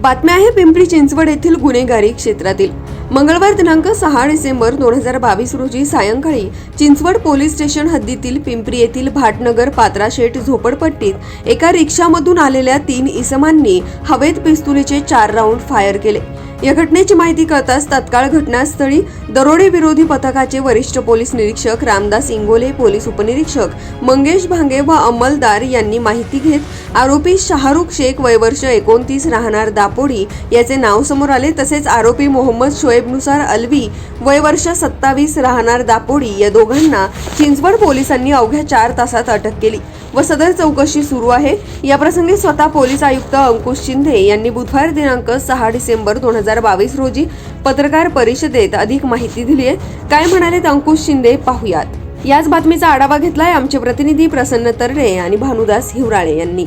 बातम्या आहे पिंपरी चिंचवड येथील गुन्हेगारी क्षेत्रातील. मंगळवार दिनांक सहा डिसेंबर दोन हजार बावीस रोजी सायंकाळी चिंचवड पोलीस स्टेशन हद्दीतील पिंपरी येथील भाटनगर पात्राशेठ झोपडपट्टीत एका रिक्षामधून आलेल्या तीन इसमांनी हवेत पिस्तुलीचे चार राऊंड फायर केले. या घटनेची माहिती कळताच तत्काळ घटनास्थळी दरोडे विरोधी पथकाचे वरिष्ठ पोलीस निरीक्षक रामदास इंगोले पोलीस उपनिरीक्षक मंगेश भांगे व अंमलदार यांनी माहिती घेत आरोपी शाहरुख शेख वयवर्ष एकोणतीस राहणार दापोडी याचे नाव समोर आले. तसेच आरोपी मोहम्मद शोएबनुसार अल्वी वयवर्ष सत्तावीस राहणार दापोडी या दोघांना चिंचवड पोलिसांनी अवघ्या चार तासात अटक केली व सदर चौकशी सुरू आहे. याप्रसंगी स्वतः पोलीस आयुक्त अंकुश शिंदे यांनी बुधवार दिनांक सहा डिसेंबर दोन हजार बावीस रोजी पत्रकार परिषदेत अधिक माहिती दिली आहे. काय म्हणालेत अंकुश शिंदे पाहुयात. याच बातमीचा आढावा घेतलाय आमचे प्रतिनिधी प्रसन्न तरडे आणि भानुदास हिवराळे यांनी.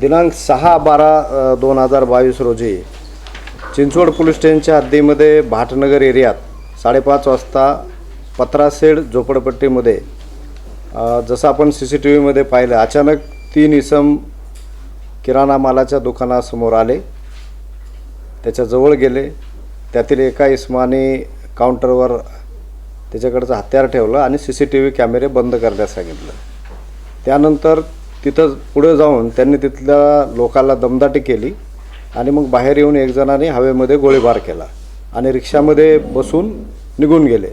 दिनांक सहा बारा दोन हजार बावीस रोजी चिंचवड पोलीस स्टेशनच्या हद्दीमध्ये भाटनगर एरियात साडेपाच वाजता पत्रासेड झोपडपट्टीमध्ये जसं आपण सी सी टी व्हीमध्ये पाहिलं अचानक तीन इसम किराणा मालाच्या दुकानासमोर आले. त्याच्याजवळ गेले. त्यातील एका इस्माने काउंटरवर त्याच्याकडचं हत्यार ठेवलं आणि सी सी टी व्ही कॅमेरे बंद करण्यास सांगितलं. त्यानंतर तिथं पुढे जाऊन त्यांनी तिथल्या लोकांना दमदाटी केली आणि मग बाहेर येऊन एक जणाने हवेमध्ये गोळीबार केला आणि रिक्षामध्ये बसून निघून गेले.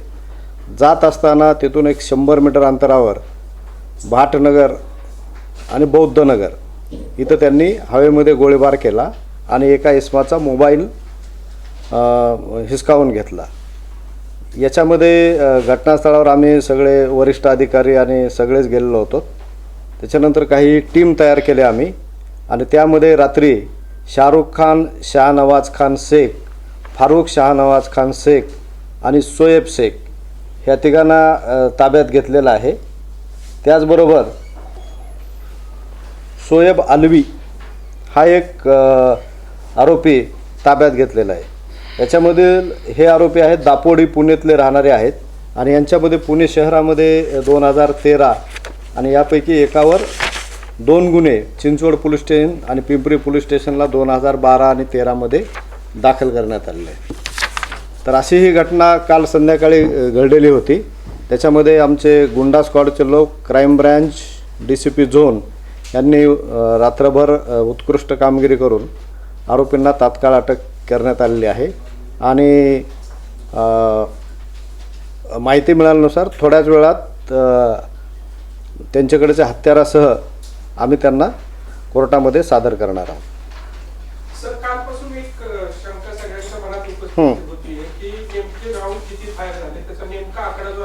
जात असताना तिथून एक शंभर मीटर अंतरावर भाटनगर आणि बौद्धनगर इथं त्यांनी हवेमध्ये गोळीबार केला आणि एका इस्माचा मोबाईल हिसकावून घेतला. याच्यामध्ये घटनास्थळावर आम्ही सगळे वरिष्ठ अधिकारी आणि सगळेच गेलेलो होतो. त्याच्यानंतर काही टीम तयार केले आम्ही आणि त्यामध्ये रात्री शाहरुख खान शाहनवाज खान शेख फारुख शाहनवाज खान शेख आणि सोएब शेख ह्या तिघांना ताब्यात घेतलेलं आहे. त्याचबरोबर सोएब अलवी हा एक आरोपी ताब्यात घेतलेला आहे. याच्यामधील हे आरोपी आहेत दापोडी पुण्यातले राहणारे आहेत आणि यांच्यामध्ये पुणे शहरामध्ये दोन हजार तेरा आणि यापैकी एकावर दोन गुन्हे चिंचवड पोलीस स्टेशन आणि पिंपरी पोलीस स्टेशनला दोन हजार बारा आणि तेरामध्ये दाखल करण्यात आलेले आहे. तर अशी ही घटना काल संध्याकाळी घडलेली होती. त्याच्यामध्ये आमचे गुंडा स्क्वॉडचे लोक crime branch D C P zone यांनी रात्रभर उत्कृष्ट कामगिरी करून आरोपींना तात्काळ अटक करण्यात आलेली आहे. आणि माहिती मिळाल्यानुसार थोड्याच वेळात त्यांच्याकडच्या हत्यारासह आम्ही त्यांना कोर्टामध्ये सादर करणार आहोत.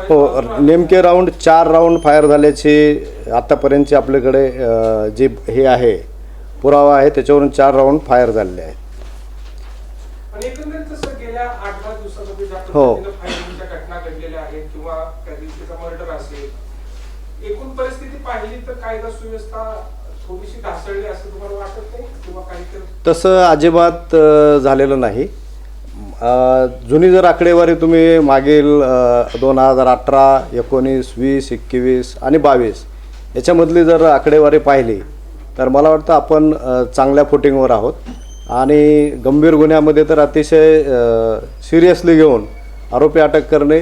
हो नेमके राऊंड चार राऊंड फायर झाल्याची आत्तापर्यंतची आपल्याकडे जे हे आहे पुरावा आहे त्याच्यावरून चार राऊंड फायर झालेले आहेत. हो. तसं अजिबात झालेलं नाही. जुनी जर आकडेवारी तुम्ही मागील दोन हजार अठरा एकोणीस वीस एकवीस आणि बावीस याच्यामधली जर आकडेवारी पाहिली तर मला वाटतं आपण चांगल्या फुटिंगवर आहोत. आणि गंभीर गुन्ह्यामध्ये तर अतिशय सिरियसली घेऊन आरोपी अटक करणे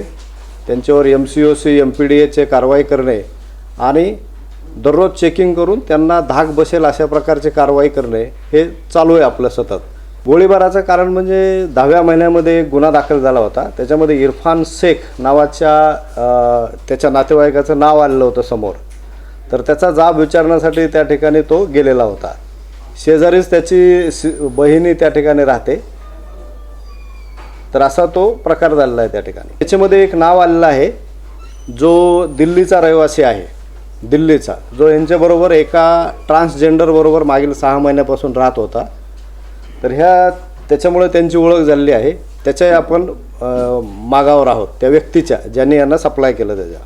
त्यांच्यावर M C O C M P D एचे कारवाई करणे आणि दररोज चेकिंग करून त्यांना धाक बसेल अशा प्रकारची कारवाई करणे हे चालू आहे आपलं सतत. गोळीबाराचं कारण म्हणजे दहाव्या महिन्यामध्ये एक गुन्हा दाखल झाला होता. त्याच्यामध्ये इरफान शेख नावाच्या त्याच्या नातेवाईकाचं नाव आलेलं होतं समोर. तर त्याचा जाब विचारण्यासाठी त्या ठिकाणी तो गेलेला होता. शेजारीच त्याची सि बहिणी त्या ठिकाणी राहते. तर असा तो प्रकार झालेला आहे त्या ठिकाणी. त्याच्यामध्ये एक नाव आलेलं आहे जो दिल्लीचा रहिवासी आहे. दिल्लीचा. जो यांच्याबरोबर एका ट्रान्सजेंडरबरोबर मागील सहा महिन्यापासून राहत होता. तर ह्या त्याच्यामुळे त्यांची ओळख झालेली आहे. त्याच्याही आपण मागावर आहोत. त्या व्यक्तीच्या ज्यांनी यांना सप्लाय केलं त्याच्या.